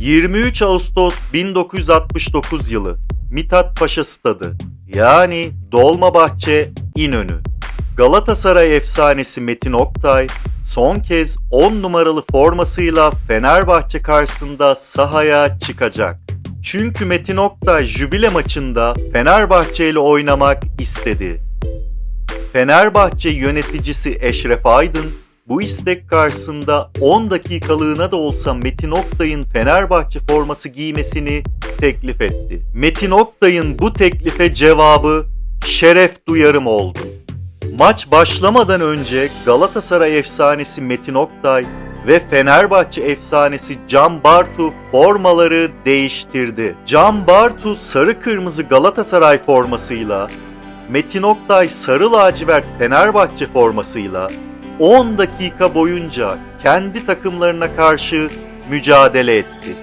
23 Ağustos 1969 yılı Mithat Paşa Stadı yani Dolmabahçe İnönü. Galatasaray efsanesi Metin Oktay son kez 10 numaralı formasıyla Fenerbahçe karşısında sahaya çıkacak. Çünkü Metin Oktay jübile maçında Fenerbahçe ile oynamak istedi. Fenerbahçe yöneticisi Eşref Aydın bu istek karşısında 10 dakikalığına da olsa Metin Oktay'ın Fenerbahçe forması giymesini teklif etti. Metin Oktay'ın bu teklife cevabı şeref duyarım oldu. Maç başlamadan önce Galatasaray efsanesi Metin Oktay ve Fenerbahçe efsanesi Can Bartu formaları değiştirdi. Can Bartu sarı kırmızı Galatasaray formasıyla Metin Oktay sarı lacivert Fenerbahçe formasıyla 10 dakika boyunca kendi takımlarına karşı mücadele etti.